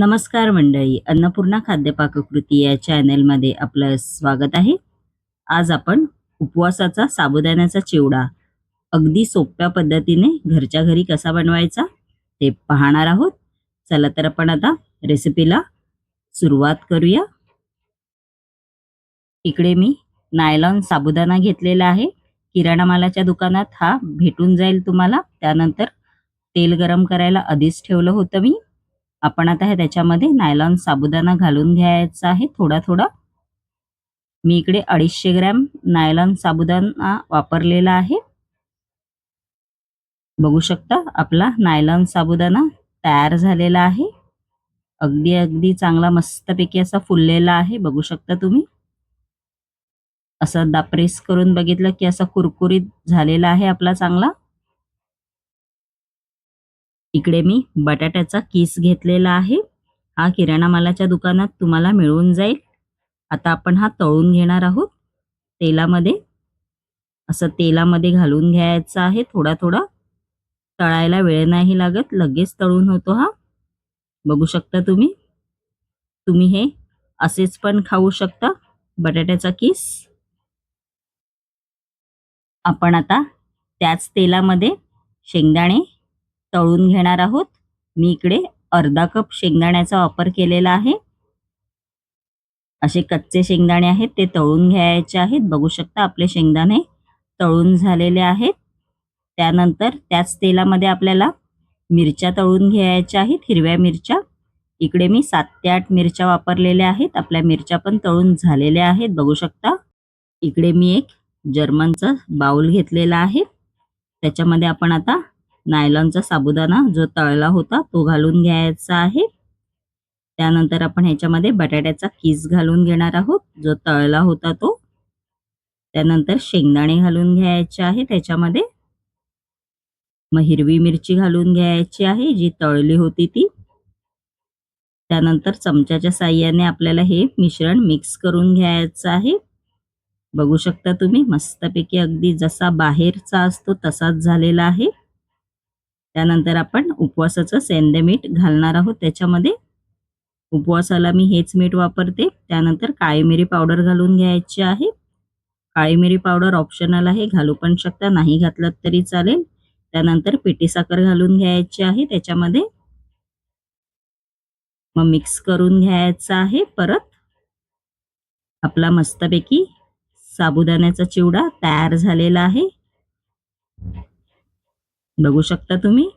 नमस्कार मंडळी अन्नपूर्णा खाद्य पाककृती या चॅनेलमध्ये आपलं स्वागत आहे. आज आपण उपवासाचा साबुदाण्याचा चिवडा अगदी सोप्या पद्धतीने घरच्या घरी कसा बनवायचा ते पाहणार आहोत. चला तर आपण आता रेसिपीला सुरुवात करूया. इकडे मी नायलॉन साबुदाणा घेतलेला आहे. किराणा मालाच्या दुकानात हा भेटून जाईल तुम्हाला. त्यानंतर तेल गरम करायला आधीच ठेवलं होतं मी. आपण आता हे त्याच्यामध्ये नायलॉन साबुदाणा घालून घ्यायचा आहे थोडा थोडा मी इकडे अडीचशे ग्रॅम नायलॉन साबुदाणा वापरलेला आहे. बघू शकता आपला नायलॉन साबुदाणा तयार झालेला आहे. अगदी अगदी चांगला मस्तपैकी असा फुललेला आहे बघू शकता तुम्ही. असं दा प्रेस करून बघितलं की असा कुरकुरीत झालेला आहे आपला चांगला. इकडे मी बटाट्याचा किस घेतलेला आहे. हा किराणा मालाच्या दुकानात तुम्हाला मिळून जाईल. आता आपण हा तळून घेणार आहोत. तेलामध्ये असं तेलामध्ये घालून घ्यायचा आहे थोडा थोडा तळायला वेळ नाही लागत लगेच तळून होतो हा. बघू शकता तुम्ही. तुम्ही हे असेच पण खाऊ शकता बटाट्याचा किस. आपण आता त्याच तेलामध्ये शेंगदाणे तळून घेणार आहोत. मी इकडे अर्धा कप शेंगदाण्याचा वापर केलेला आहे. असे कच्चे शेंगदाणे आहेत ते तळून घ्यायचे आहेत. बघू शकता आपले शेंगदाणे तळून झालेले आहेत. त्यानंतर त्याच तेलामध्ये आपल्याला मिरच्या तळून घ्यायच्या आहेत हिरव्या मिरच्या. इकडे मी सात ते आठ मिरच्या वापरलेल्या आहेत. आपल्या मिरच्या पण तळून झालेल्या आहेत बघू शकता. इकडे मी एक जर्मनचा बाउल घेतलेला आहे. त्याच्यामध्ये आपण आता नायलॉनचा साबुदाणा जो तळला होता तो घालून घ्यायचा आहे. त्यानंतर आपण ह्याच्यामध्ये बटाट्याचा किस घालून घेणार आहोत जो तळला होता तो. त्यानंतर शेंगदाणे घालून घ्यायचे आहे त्याच्यामध्ये मग हिरवी मिरची घालून घ्यायची आहे जी तळली होती ती. त्यानंतर चमच्याच्या साह्याने आपल्याला हे मिश्रण मिक्स करून घ्यायचं आहे. बघू शकता तुम्ही मस्तपैकी अगदी जसा बाहेरचा असतो तसाच झालेला आहे. त्यानंतर आपण उपवासाचं सेंदे मीठ घालणार आहोत. त्याच्यामध्ये उपवासाला मी हेच मीठ वापरते. त्यानंतर काळी मिरी पावडर घालून घ्यायची आहे. काळी मिरी पावडर ऑप्शनल आहे. घालू पण शकता. नाही घातलं तरी चालेल. त्यानंतर पिठी साखर घालून घ्यायची आहे. त्याच्यामध्ये मग मिक्स करून घ्यायचं आहे. परत आपला मस्तपैकी साबुदाण्याचा चिवडा तयार झालेला आहे. बघू शकता तुम्ही?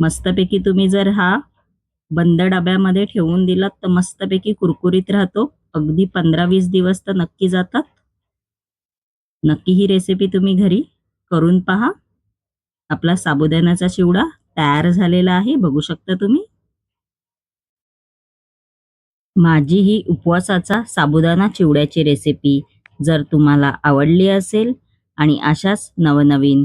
मस्तपैकी तुम्ही जर हा बंद डब्यामध्ये ठेवून दिलात तर मस्तपैकी कुरकुरीत राहतो. अगदी पंधरा वीस दिवस तर नक्की जातात. नक्की ही रेसिपी तुम्ही घरी करून पहा. आपला साबुदाण्याचा चिवडा तयार झालेला आहे बघू शकता तुम्ही. माझी ही उपवासाचा साबुदाणा चिवड्याची रेसिपी जर तुम्हाला आवडली असेल आणि अशाच नवनवीन